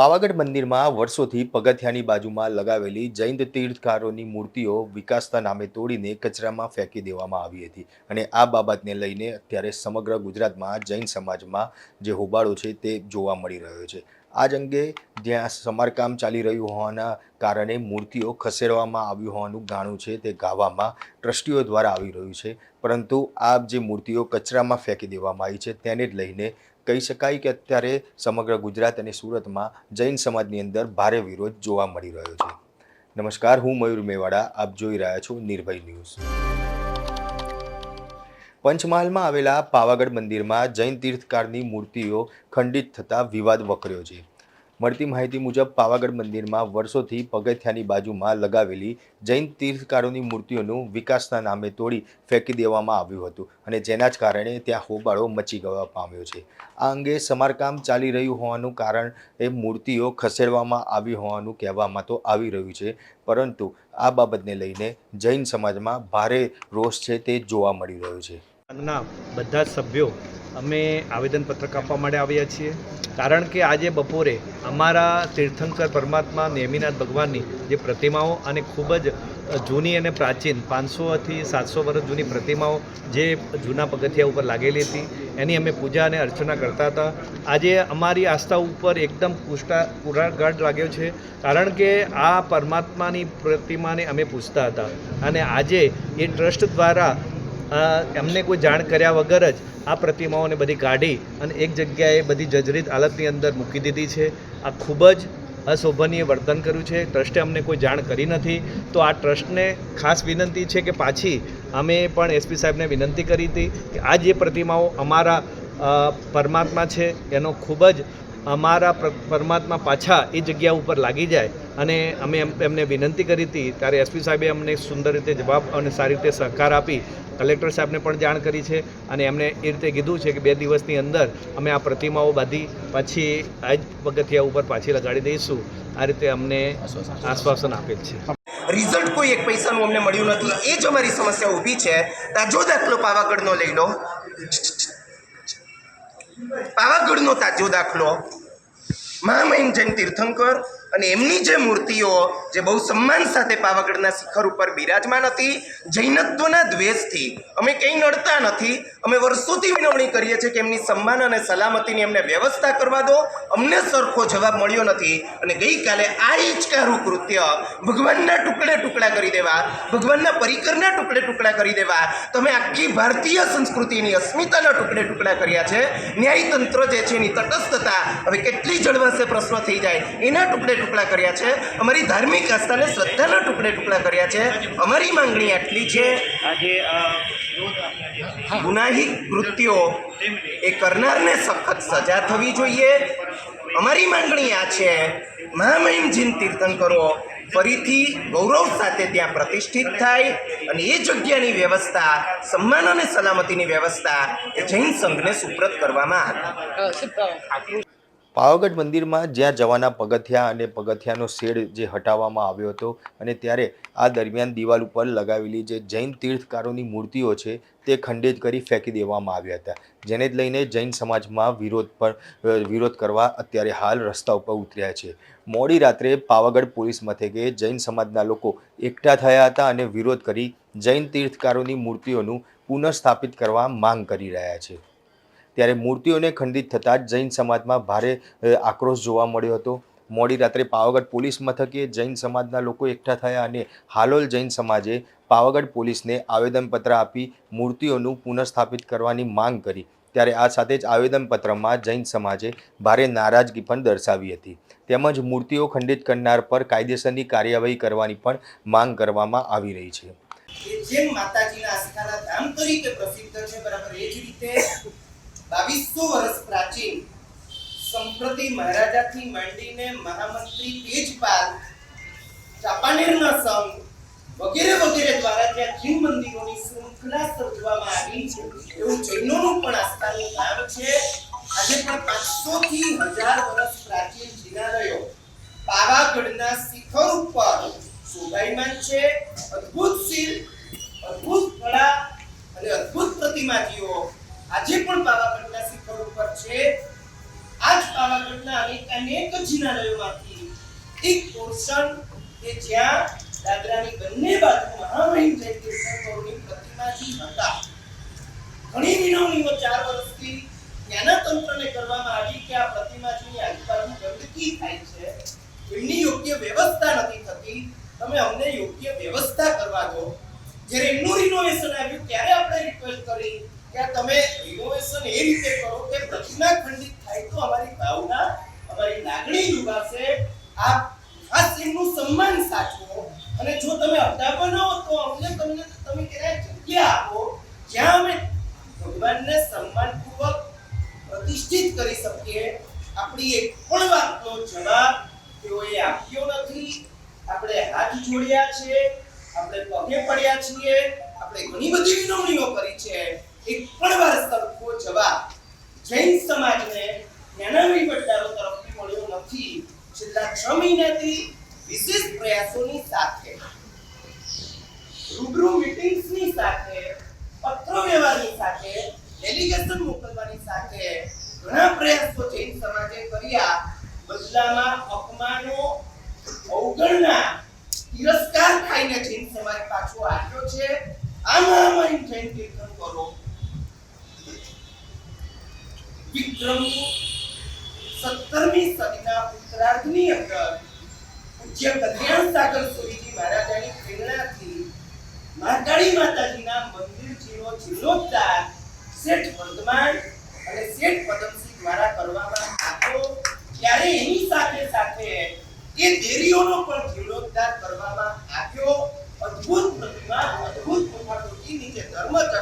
પાવાગઢ મંદિરમાં વર્ષોથી પગથિયાની બાજુમાં લગાવેલી જૈન તીર્થકારોની મૂર્તિઓ વિકાસના નામે તોડીને કચરામાં ફેંકી દેવામાં આવી હતી અને આ બાબતને લઈને અત્યારે સમગ્ર ગુજરાતમાં જૈન સમાજમાં જે હોબાળો છે તે જોવા મળી રહ્યો છે. આ જ અંગે જ્યાં સમારકામ ચાલી રહ્યું હોવાના કારણે મૂર્તિઓ ખસેડવામાં આવ્યું હોવાનું ગાણું છે તે ગાવામાં ટ્રસ્ટીઓ દ્વારા આવી રહ્યું છે. પરંતુ આ જે મૂર્તિઓ કચરામાં ફેંકી દેવામાં આવી છે તેને જ લઈને કહી શકાય કે અત્યારે સમગ્ર ગુજરાત અને સુરતમાં જૈન સમાજની અંદર ભારે વિરોધ જોવા મળી રહ્યો છે. નમસ્કાર, હું મયુર મેવાડા, આપ જોઈ રહ્યા છો નિર્ભય ન્યૂઝ. પંચમહાલમાં આવેલા પાવાગઢ મંદિરમાં જૈન તીર્થકારની મૂર્તિઓ ખંડિત થતાં વિવાદ વકર્યો છે. મળતી માહિતી મુજબ પાવાગઢ મંદિરમાં વર્ષોથી પગથિયાની બાજુમાં લગાવેલી જૈન તીર્થકારોની મૂર્તિઓનું વિકાસના નામે તોડી ફેંકી દેવામાં આવ્યું હતું અને જેના જ કારણે ત્યાં હોબાળો મચી ગવા પામ્યો છે. આ અંગે સમારકામ ચાલી રહ્યું હોવાનું કારણ એ મૂર્તિઓ ખસેડવામાં આવી હોવાનું કહેવામાં તો આવી રહ્યું છે, પરંતુ આ બાબતને લઈને જૈન સમાજમાં ભારે રોષ છે તે જોવા મળી રહ્યો છે. ના બધા સભ્યો અમે આવેદનપત્રક આપવા માટે આવ્યા છીએ. કારણ કે આજે બપોરે અમારા તીર્થંકર પરમાત્મા નેમિનાથ ભગવાનની જે પ્રતિમાઓ અને ખૂબ જ જૂની અને પ્રાચીન પાંચસોથી સાતસો વર્ષ જૂની પ્રતિમાઓ જે જૂના પગથિયા ઉપર લાગેલી હતી, એની અમે પૂજા અને અર્ચના કરતા હતા. આજે અમારી આસ્થા ઉપર એકદમ પુષ્ટા પુરાગાઢ લાગ્યો છે, કારણ કે આ પરમાત્માની પ્રતિમાને અમે પૂછતા હતા. અને આજે એ ટ્રસ્ટ દ્વારા એમને કોઈ જાણ કર્યા વગર જ આ પ્રતિમાઓને બધી કાઢી અને એક જગ્યાએ બધી જજરીત હાલતની અંદર મૂકી દીધી છે. આ ખૂબ જ અશોભનીય વર્તન કર્યું છે. ટ્રસ્ટે અમને કોઈ જાણ કરી નથી. તો આ ટ્રસ્ટને ખાસ વિનંતી છે કે પાછી અમે પણ એસપી સાહેબને વિનંતી કરી હતી કે આ જે પ્રતિમાઓ અમારા પરમાત્મા છે, એનો ખૂબ જ અમારા પરમાત્મા પાછા એ જગ્યા ઉપર લાગી જાય અને અમે એમ- એમને વિનંતી કરી હતી. ત્યારે એસપી સાહેબે અમને સુંદર રીતે જવાબ અને સારી રીતે સહકાર આપી કલેક્ટર સાહેબને પણ જાણ કરી છે અને એમણે એ રીતે કીધું છે કે બે દિવસની અંદર અમે આ પ્રતિમાઓ બાંધી પછી આ જ પગથિયા ઉપર પાછી લગાડી દઈશું. આ રીતે અમને આશ્વાસન આપેલ છે. રિઝલ્ટ કોઈ એક પૈસાનું અમને મળ્યું નથી. એ જ અમારી સમસ્યા ઊભી છે. તાજો દાખલો પાવાગઢનો લઈ લો. પાવાગઢનો તાજો દાખલો. મહામહિમ જૈન તીર્થંકર અને એમની જે મૂર્તિઓ, જે બહુ સન્માન સાથે પાવાગઢના શિખર ઉપર બિરાજમાન હતી, જૈનત્વના દ્વેષથી. અમે કંઈ નડતા નથી. અમે વર્ષોથી વિનવણી કરીએ છીએ કે એમની સન્માન અને સલામતીની એમને વ્યવસ્થા કરવા દો. અમને સરખો જવાબ મળ્યો નથી. અને ગઈકાલે આ હિચકારું કૃત્ય ભગવાનના ટુકડે ટુકડા કરી દેવા, ભગવાનના પરિકરના ટુકડે ટુકડા કરી દેવા. તમે આખી ભારતીય સંસ્કૃતિની અસ્મિતાના ટુકડે ટુકડા કર્યા છે. ન્યાયતંત્ર જે છે એની તટસ્થતા હવે કેટલી જળવાશે પ્રશ્ન થઈ જાય. એના ટુકડે ટુકડા કર્યા છે. અમારી ધાર્મિક આસ્થાને શ્રદ્ધાના ટુકડે ટુકડા કર્યા છે. અમારી માંગણી આટલી છે. આજે ગુનાહિત કૃત્યો એ કરનારને સખત સજા થવી જોઈએ. અમારી માંગણી આ છે મહામહિમ જીન તીર્થંકરો ફરીથી ગૌરવ સાથે ત્યાં પ્રતિષ્ઠિત થાય અને એ જગ્યાની વ્યવસ્થા સન્માન અને સલામતીની વ્યવસ્થા એ જૈન સંઘને સુપ્રત કરવામાં આવે. પાવાગઢ મંદિરમાં જ્યાં જવાના પગથિયા અને પગથિયાનો શેડ જે હટાવવામાં આવ્યો હતો અને ત્યારે આ દરમિયાન દિવાલ ઉપર લગાવેલી જે જૈન તીર્થકારોની મૂર્તિઓ છે તે ખંડિત કરી ફેંકી દેવામાં આવ્યા હતા. જેને જ લઈને જૈન સમાજમાં વિરોધ પર વિરોધ કરવા અત્યારે હાલ રસ્તા ઉપર ઉતર્યા છે. મોડી રાત્રે પાવાગઢ પોલીસ મથકે જૈન સમાજના લોકો એકઠા થયા હતા અને વિરોધ કરી જૈન તીર્થકારોની મૂર્તિઓનું પુનઃસ્થાપિત કરવા માંગ કરી રહ્યા છે. ત્યારે મૂર્તિઓને ખંડિત થતાં જ જૈન સમાજમાં ભારે આક્રોશ જોવા મળ્યો હતો. મોડી રાત્રે પાવાગઢ પોલીસ મથકે જૈન સમાજના લોકો એકઠા થયા અને હાલોલ જૈન સમાજે પાવાગઢ પોલીસને આવેદનપત્ર આપી મૂર્તિઓનું પુનઃસ્થાપિત કરવાની માંગ કરી. ત્યારે આ સાથે જ આવેદનપત્રમાં જૈન સમાજે ભારે નારાજગી પણ દર્શાવી હતી. તેમજ મૂર્તિઓ ખંડિત કરનાર પર કાયદેસરની કાર્યવાહી કરવાની પણ માંગ કરવામાં આવી રહી છે. જેમ માતાજીના આસ્થાના ધામ તરીકે પ્રસિદ્ધ છે, બરાબર, એ જ રીતે બાવીસો વર્ષ પ્રાચીન સંપ્રતિ મહારાજાથી માંડીને મહામંત્રી તેજપાલ, ચાપાનેરના સંઘ વગેરે વગેરે દ્વારા ત્યાં જૈન મંદિરોની શૃંખલા સર્જવામાં આવી એવું જૈનોનું પણ આસ્થાનું નામ છે. આજે પણ પાંચસો થી કે જ્યાં દાદરાની બંને બાજુ મહામહિમ જયંતિ પ્રતિમાજી હતા. ઘણી વિનવણીઓ ચાર વર્ષથી જ્ઞાનતંત્રને કરવામાં આવી કે આ પ્રતિમાજીની આજુબાજુ ગંદકી થાય છે. એમની યોગ્ય વ્યવસ્થા નથી થતી. તમે અમને યોગ્ય વ્યવસ્થા કરવા દો. જ્યારે એમનું રિનોવેશન આવ્યું, ત્યારે આપણે રિક્વેસ્ટ કરી કે તમે રિનોવેશન એ રીતે કરો કે પ્રતિમા ખંડિત થાય તો અમારી ભાવના અમારી લાગણી ડૂબાશે આ ખાસ એમનું સન્માન સાચવો અને જો તમે અડધા બનાવો તો અમને તમને તમે ક્યાંય જગ્યા આપો જ્યાં અમે ભગવાનને સન્માનપૂર્વક પ્રતિષ્ઠિત કરી શકીએ. આપણી એક પણ વાતનો જવાબ તેઓએ આપ્યો નથી. આપણે હાથ જોડ્યા છે. આપણે પગે પડ્યા છીએ. આપણે ઘણી બધી વિનવણીઓ કરી છે. એક પણ વાર સરખો જવાબ જૈન સમાજને જ્ઞાના વહીવટદારો તરફથી મળ્યો નથી. છેલ્લા છ મહિનાથી વિશેષ પ્રયાસોની સાથે, રૂબરૂ મીટિંગ્સની સાથે, પત્ર વ્યવહારની સાથે ડેલિગેશન મોકલવાની સાથે ઘણા પ્રયાસો જૈન સમાજે કર્યા. બદલામાં અપમાનો, અવગણના, તિરસ્કાર ખાઈને જૈન સમાજ પાછો આવ્યો છે. આ મહામહિમ જૈન કીર્તન કરો. વિક્રમ સત્તરમી સદીના ઉત્તરાર્ધની અંદર પૂજ્ય કલ્યાણ સાગર સુરીજી મહારાજાની પ્રેરણાથી મહાકાળી માતાજીના મંદિર જીનો જીર્ણોદ્ધાર શેઠ વર્ધમાન અને શેઠ પદમસિંહ દ્વારા કરવામાં આવ્યો ત્યારે એની સાથે સાથે એ દેરીઓનો પણ જીર્ણોદ્ધાર કરવામાં આવ્યો. અદ્ભુત પ્રતિમા, અદ્ભુત મુખાકૃતિ નીચે ધર્મચક્ર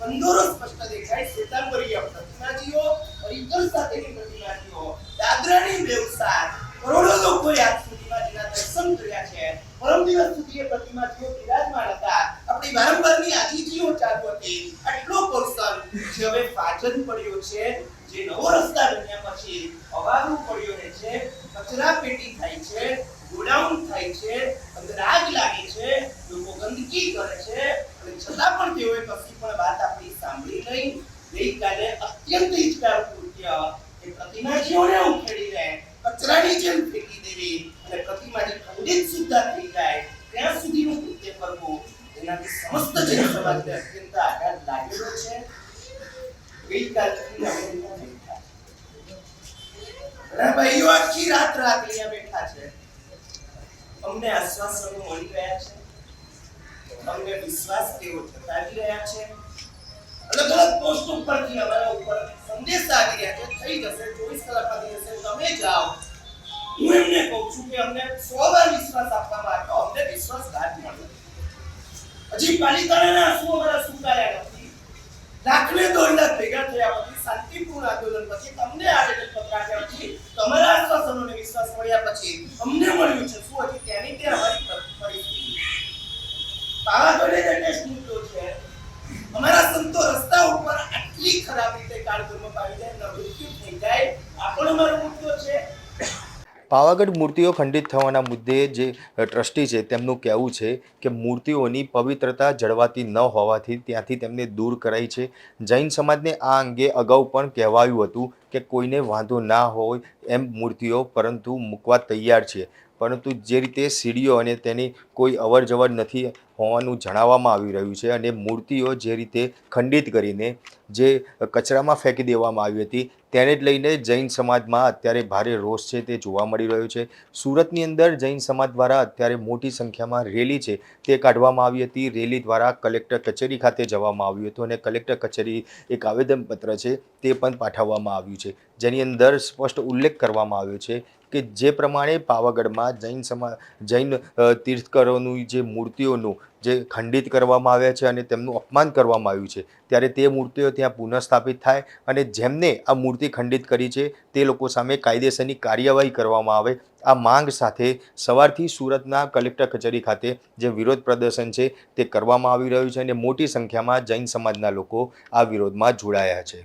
કંદોરો સ્પષ્ટ દેખાય. શ્વેતાંબરીય પ્રતિમાજીઓ પરિકર સાથેની પ્રતિમાજીઓ, દાદરાની વ્યવસાય, કરોડો લોકો આજ સુધીમાં જેના દર્શન કર્યા છે. પરમ દિવસ સુધી એ પ્રતિમાજીઓ બિરાજમાન હતા. આપણી વારંવારની આજીજીઓ ચાલુ હતી. આટલો પર્સન જે હવે પાચન પડ્યો છે, જે નવો રસ્તા બન્યા પછી અવારું પડ્યો રહે છે કચરા પેટી થાય છે, ગોડાઉન થાય છે અંદર આગ આઘાત છે. ઉપરથી અમારા ઉપર સંદેશ આવી રહ્યા છે. થઈ જશે, ચોવીસ કલાકમાં થઈ તમે જાઓ. હું એમને કહું છું કે અમને સો વાર વિશ્વાસ આપવામાં આવ્યો. અમને વિશ્વાસઘાત મળ્યો. હજી પાલિકાના આંસુ અમારા સુકાયા લાખને દોઢ ભેગા થયા પછી, શાંતિપૂર્ણ આંદોલન પછી તમને આવેદન પત્ર આપ્યા પછી, તમારા આશ્વાસનોને વિશ્વાસ મળ્યા પછી, અમને મળ્યું છે શું હજી ત્યાંની ત્યાં અમારી પર- પરિસ્થિતિ પાવાગઢે જ ટેસ્ટ મુદ્દો છે અમારા સંતો રસ્તા ઉપર આટલી ખરાબ રીતે કાળધર્મ પાડી જાય એમના મૃત્યુ થઈ જાય આ પણ અમારો મુદ્દો છે પાવાગઢ મૂર્તિઓ ખંડિત થવાના મુદ્દે જે ટ્રસ્ટી છે, તેમનું કહેવું છે કે મૂર્તિઓની પવિત્રતા જળવાતી ન હોવાથી ત્યાંથી તેમને દૂર કરાઈ છે. જૈન સમાજને આ અંગે અગાઉ પણ કહેવાયું હતું કે કોઈને વાંધો ના હોય એમ મૂર્તિઓ પરંતુ મૂકવા તૈયાર છે. પરંતુ જે રીતે સીડીઓ અને તેની કોઈ અવર જવર નથી હોવાનું જણાવવામાં આવી રહ્યું છે અને મૂર્તિઓ જે રીતે ખંડિત કરીને જે કચરામાં ફેંકી દેવામાં આવી હતી, તેને જ લઈને જૈન સમાજમાં અત્યારે ભારે રોષ છે તે જોવા મળી રહ્યો છે. સુરતની અંદર જૈન સમાજ દ્વારા અત્યારે મોટી સંખ્યામાં રેલી છે તે કાઢવામાં આવી હતી. રેલી દ્વારા કલેક્ટર કચેરી ખાતે જવામાં આવ્યું હતું અને કલેક્ટર કચેરી એક આવેદનપત્ર છે તે પણ પાઠવવામાં આવ્યું છે, જેની અંદર સ્પષ્ટ ઉલ્લેખ કરવામાં આવ્યો છે કે જે પ્રમાણે પાવાગઢમાં જૈન સમા, જૈન તીર્થકરોનું જે મૂર્તિઓનું જે ખંડિત કરવામાં આવ્યા છે અને તેમનું અપમાન કરવામાં આવ્યું છે, ત્યારે તે મૂર્તિઓ ત્યાં પુનઃસ્થાપિત થાય અને જેમને આ મૂર્તિ ખંડિત કરી છે, તે લોકો સામે કાયદેસરની કાર્યવાહી કરવામાં આવે. આ માંગ સાથે સવારથી સુરતના કલેક્ટર કચેરી ખાતે જે વિરોધ પ્રદર્શન છે તે કરવામાં આવી રહ્યું છે અને મોટી સંખ્યામાં જૈન સમાજના લોકો આ વિરોધમાં જોડાયા છે.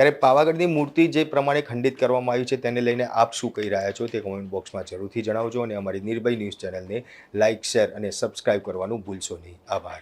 ત્યારે પાવાગઢની મૂર્તિ જે પ્રમાણે ખંડિત કરવામાં આવી છે, તેને લઈને આપ શું કહી રહ્યા છો તે કોમેન્ટ બોક્સમાં જરૂરથી જણાવજો અને અમારી નિર્ભય ન્યૂઝ ચેનલને લાઇક શેર અને સબસ્ક્રાઇબ કરવાનું ભૂલશો નહીં. આભાર.